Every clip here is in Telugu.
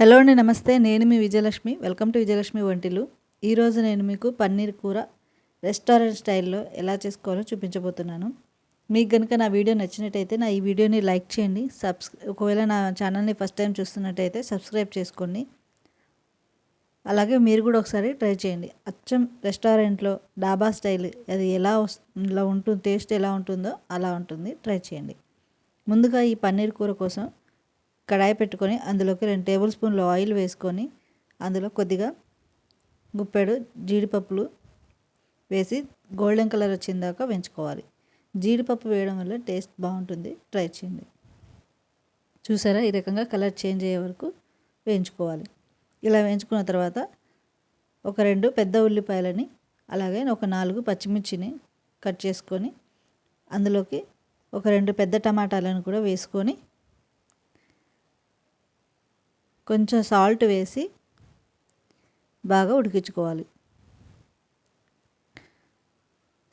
హలో అండి నమస్తే. నేను మీ విజయలక్ష్మి. వెల్కమ్ టు విజయలక్ష్మి వంటిలు. ఈరోజు నేను మీకు పన్నీర్ కూర రెస్టారెంట్ స్టైల్లో ఎలా చేసుకోవాలో చూపించబోతున్నాను. మీకు కనుక నా వీడియో నచ్చినట్టయితే నా ఈ వీడియోని లైక్ చేయండి. సబ్స్ ఒకవేళ నా ఛానల్ని ఫస్ట్ టైం చూస్తున్నట్టయితే సబ్స్క్రైబ్ చేసుకోండి. అలాగే మీరు కూడా ఒకసారి ట్రై చేయండి. అచ్చం రెస్టారెంట్లో డాబా స్టైల్ అది ఎలా ఇలా ఉంటుంది టేస్ట్ ఎలా ఉంటుందో అలా ఉంటుంది. ట్రై చేయండి. ముందుగా ఈ పన్నీర్ కూర కోసం కడాయి పెట్టుకొని అందులోకి రెండు టేబుల్ స్పూన్లు ఆయిల్ వేసుకొని అందులో కొద్దిగా గుప్పెడు జీడిపప్పులు వేసి గోల్డెన్ కలర్ వచ్చిందాక వేయించుకోవాలి. జీడిపప్పు వేయడం వల్ల టేస్ట్ బాగుంటుంది. ట్రై చేయండి. చూసారా? ఈ రకంగా కలర్ చేంజ్ అయ్యే వరకు వేయించుకోవాలి. ఇలా వేయించుకున్న తర్వాత ఒక రెండు పెద్ద ఉల్లిపాయలని అలాగే ఒక నాలుగు పచ్చిమిర్చిని కట్ చేసుకొని అందులోకి ఒక రెండు పెద్ద టమాటాలను కూడా వేసుకొని కొంచెం సాల్ట్ వేసి బాగా ఉడికించుకోవాలి.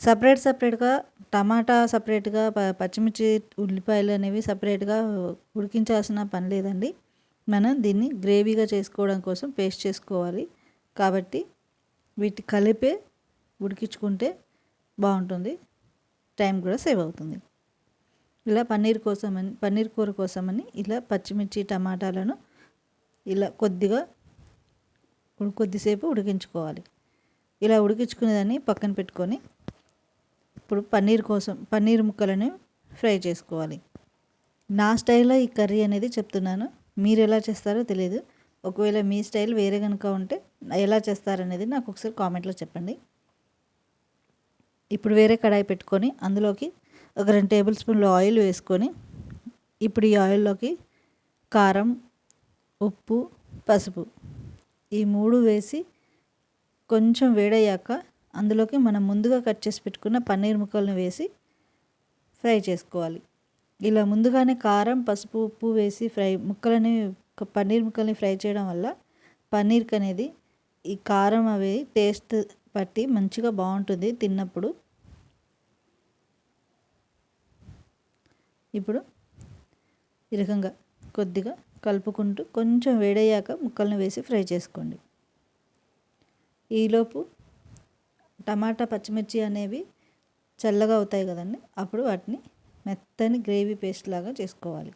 సపరేట్ సపరేట్గా టమాటా సపరేట్గా పచ్చిమిర్చి ఉల్లిపాయలు అనేవి సపరేట్గా ఉడికించాల్సిన పని లేదండి. మనం దీన్ని గ్రేవీగా చేసుకోవడం కోసం పేస్ట్ చేసుకోవాలి. కాబట్టి వీటి కలిపే ఉడికించుకుంటే బాగుంటుంది. టైం కూడా సేవ్ అవుతుంది. ఇలా పన్నీర్ కోసమని పన్నీర్ కూర కోసమని ఇలా పచ్చిమిర్చి టమాటాలను ఇలా కొద్దిగా కొద్దిసేపు ఉడికించుకోవాలి. ఇలా ఉడికించుకునేదాన్ని పక్కన పెట్టుకొని ఇప్పుడు పన్నీర్ కోసం పన్నీర్ ముక్కలను ఫ్రై చేసుకోవాలి. నా స్టైల్లో ఈ కర్రీ అనేది చెప్తున్నాను. మీరు ఎలా చేస్తారో తెలియదు ఒకవేళ మీ స్టైల్ వేరే కనుక ఉంటే ఎలా చేస్తారనేది నాకు ఒకసారి కామెంట్లో చెప్పండి. ఇప్పుడు వేరే కడాయి పెట్టుకొని అందులోకి ఒక రెండు టేబుల్ స్పూన్లు ఆయిల్ వేసుకొని ఇప్పుడు ఈ ఆయిల్లోకి కారం ఉప్పు పసుపు ఈ మూడు వేసి కొంచెం వేడయ్యాక అందులోకి మనం ముందుగా కట్ చేసి పెట్టుకున్న పన్నీర్ ముక్కలను వేసి ఫ్రై చేసుకోవాలి. ఇలా ముందుగానే కారం పసుపు ఉప్పు వేసి ఫ్రై ముక్కలని పన్నీర్ ముక్కల్ని ఫ్రై చేయడం వల్ల పన్నీర్కి అనేది ఈ కారం అవి టేస్ట్ పట్టి మంచిగా బాగుంటుంది తిన్నప్పుడు. ఇప్పుడు ఈ రకంగా కొద్దిగా కలుపుకుంటూ కొంచెం వేడయ్యాక ముక్కలను వేసి ఫ్రై చేసుకోండి. ఈలోపు టమాటా పచ్చిమిర్చి అనేవి చల్లగా అవుతాయి కదండి అప్పుడు వాటిని మెత్తని గ్రేవీ పేస్ట్ లాగా చేసుకోవాలి.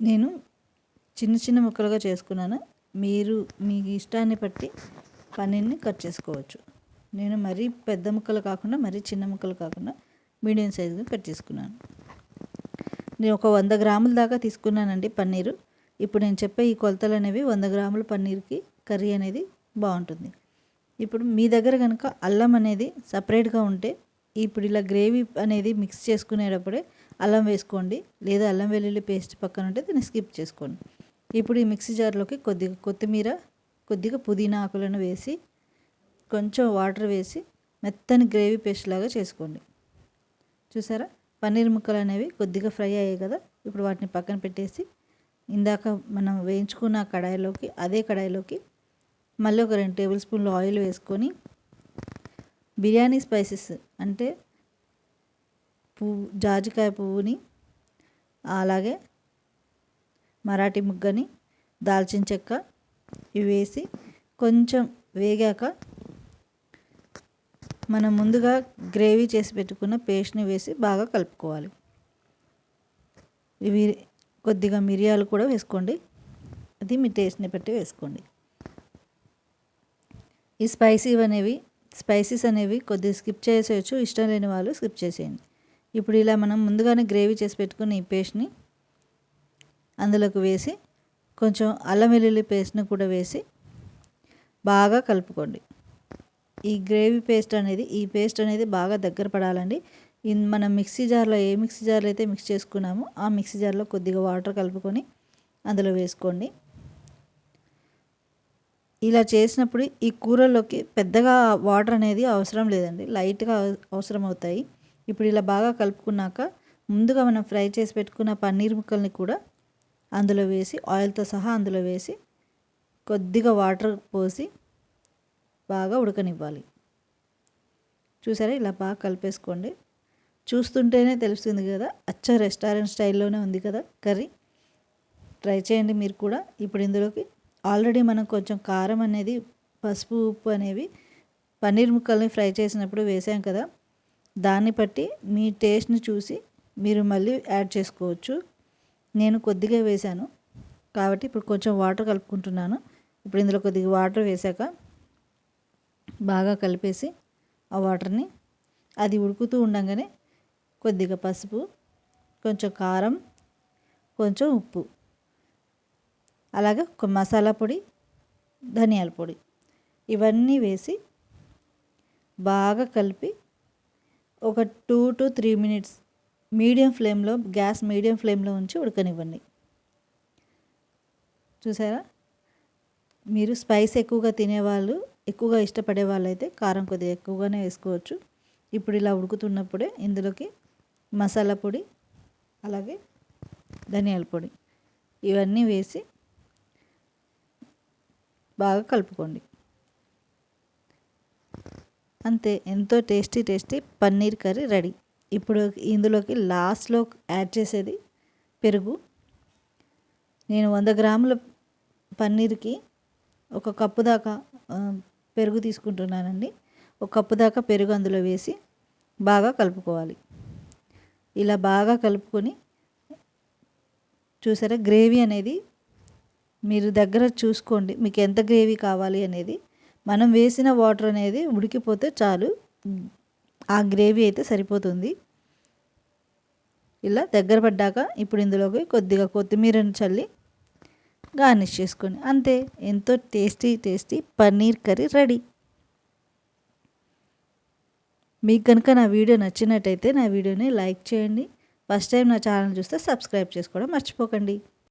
నేను చిన్న చిన్న ముక్కలుగా చేసుకున్నాను. మీరు మీ ఇష్టాన్ని బట్టి పన్నీర్ని కట్ చేసుకోవచ్చు. నేను మరీ పెద్ద ముక్కలు కాకుండా మరీ చిన్న ముక్కలు కాకుండా మీడియం సైజుగా కట్ చేసుకున్నాను. నేను ఒక వంద గ్రాముల దాకా తీసుకున్నానండి పన్నీరు. ఇప్పుడు నేను చెప్పే ఈ కొలతలు అనేవి వంద గ్రాముల పన్నీర్కి కర్రీ అనేది బాగుంటుంది. ఇప్పుడు మీ దగ్గర కనుక అల్లం అనేది సపరేట్గా ఉంటే ఇప్పుడు ఇలా గ్రేవీ అనేది మిక్స్ చేసుకునేటప్పుడే అల్లం వేసుకోండి. లేదా అల్లం వెల్లుల్లి పేస్ట్ పక్కన ఉంటే దీన్ని స్కిప్ చేసుకోండి. ఇప్పుడు ఈ మిక్సీ జార్లోకి కొద్దిగా కొత్తిమీర కొద్దిగా పుదీనా ఆకులను వేసి కొంచెం వాటర్ వేసి మెత్తని గ్రేవీ పేస్ట్ లాగా చేసుకోండి. చూసారా? పన్నీర్ ముక్కలు అనేవి కొద్దిగా ఫ్రై అయ్యాయి కదా ఇప్పుడు వాటిని పక్కన పెట్టేసి ఇందాక మనం వేయించుకున్న కడాయిలోకి అదే కడాయిలోకి మళ్ళీ ఒక రెండు టేబుల్ స్పూన్లు ఆయిల్ వేసుకొని బిర్యానీ స్పైసెస్ అంటే పువ్వు జాజికాయ పువ్వుని అలాగే మరాఠీ ముగ్గని దాల్చిన చెక్క ఇవి వేసి కొంచెం వేగాక మనం ముందుగా గ్రేవీ చేసి పెట్టుకున్న పేస్ట్ని వేసి బాగా కలుపుకోవాలి. ఇవి కొద్దిగా మిరియాలు కూడా వేసుకోండి. అది మీ టేస్ట్ని బట్టి వేసుకోండి. ఈ స్పైసీ అనేవి స్పైసీస్ అనేవి కొద్దిగా స్కిప్ చేసేయచ్చు. ఇష్టం లేని వాళ్ళు స్కిప్ చేసేయండి. ఇప్పుడు ఇలా మనం ముందుగానే గ్రేవీ చేసి పెట్టుకుని ఈ పేస్ట్ని అందులోకి వేసి కొంచెం అల్లం వెల్లుల్లి పేస్ట్ని కూడా వేసి బాగా కలుపుకోండి. ఈ గ్రేవీ పేస్ట్ అనేది ఈ పేస్ట్ అనేది బాగా దగ్గర పడాలండి. మనం మిక్సీ జార్లో ఏ మిక్సీ జార్లో అయితే మిక్స్ చేసుకున్నామో ఆ మిక్సీ జార్లో కొద్దిగా వాటర్ కలుపుకొని అందులో వేసుకోండి. ఇలా చేసినప్పుడు ఈ కూరలోకి పెద్దగా వాటర్ అనేది అవసరం లేదండి. లైట్గా అవసరం అవుతాయి. ఇప్పుడు ఇలా బాగా కలుపుకున్నాక ముందుగా మనం ఫ్రై చేసి పెట్టుకున్న పన్నీర్ ముక్కల్ని కూడా అందులో వేసి ఆయిల్తో సహా అందులో వేసి కొద్దిగా వాటర్ పోసి బాగా ఉడకనివ్వాలి. చూసారా? ఇలా బాగా కలిపేసుకోండి. చూస్తుంటేనే తెలుస్తుంది కదా? అచ్చ రెస్టారెంట్ స్టైల్లోనే ఉంది కదా కర్రీ. ట్రై చేయండి మీరు కూడా. ఇప్పుడు ఇందులోకి ఆల్రెడీ మనం కొంచెం కారం అనేది పసుపు ఉప్పు అనేవి పన్నీర్ ముక్కల్ని ఫ్రై చేసినప్పుడు వేసాం కదా? దాన్ని బట్టి మీ టేస్ట్ని చూసి మీరు మళ్ళీ యాడ్ చేసుకోవచ్చు. నేను కొద్దిగా వేశాను కాబట్టి ఇప్పుడు కొంచెం వాటర్ కలుపుకుంటున్నాను. ఇప్పుడు ఇందులో కొద్దిగా వాటర్ వేసాక బాగా కలిపేసి ఆ వాటర్ని అది ఉడుకుతూ ఉండగానే కొద్దిగా పసుపు కొంచెం కారం కొంచెం ఉప్పు. అలాగే ఒక మసాలా పొడి ధనియాల పొడి. ఇవన్నీ వేసి బాగా కలిపి ఒక two to three minutes medium ఫ్లేమ్లో గ్యాస్ మీడియం ఫ్లేమ్లో ఉంచి ఉడకనివ్వండి. చూసారా? మీరు స్పైస్ ఎక్కువగా తినేవాళ్ళు ఎక్కువగా ఇష్టపడే వాళ్ళు అయితే కారం కొద్దిగా ఎక్కువగానే వేసుకోవచ్చు. ఇప్పుడు ఇలా ఉడుకుతున్నప్పుడే ఇందులోకి మసాలా పొడి అలాగే ధనియాల పొడి ఇవన్నీ వేసి బాగా కలుపుకోండి. అంతే ఎంతో tasty tasty paneer curry ready. ఇప్పుడు ఇందులోకి లాస్ట్లో యాడ్ చేసేది పెరుగు. నేను వంద గ్రాముల పన్నీర్కి ఒక కప్పు దాకా పెరుగు తీసుకుంటున్నానండి. ఒక కప్పు దాకా పెరుగు అందులో వేసి బాగా కలుపుకోవాలి. ఇలా బాగా కలుపుకొని చూసారా గ్రేవీ అనేది మీరు దగ్గర చూసుకోండి మీకు ఎంత గ్రేవీ కావాలి అనేది. మనం వేసిన వాటర్ అనేది ఉడికిపోతే చాలు ఆ గ్రేవీ అయితే సరిపోతుంది. ఇలా దగ్గర పడ్డాక ఇప్పుడు ఇందులోకి కొద్దిగా కొత్తిమీరను చల్లి గార్నిష్ చేసుకొని అంతే. ఎంతో tasty tasty paneer curry ready. మీకు కనుక నా వీడియో నచ్చినట్టయితే నా వీడియోని లైక్ చేయండి. ఫస్ట్ టైం నా ఛానల్ చూస్తే సబ్స్క్రైబ్ చేసుకోవడం మర్చిపోకండి.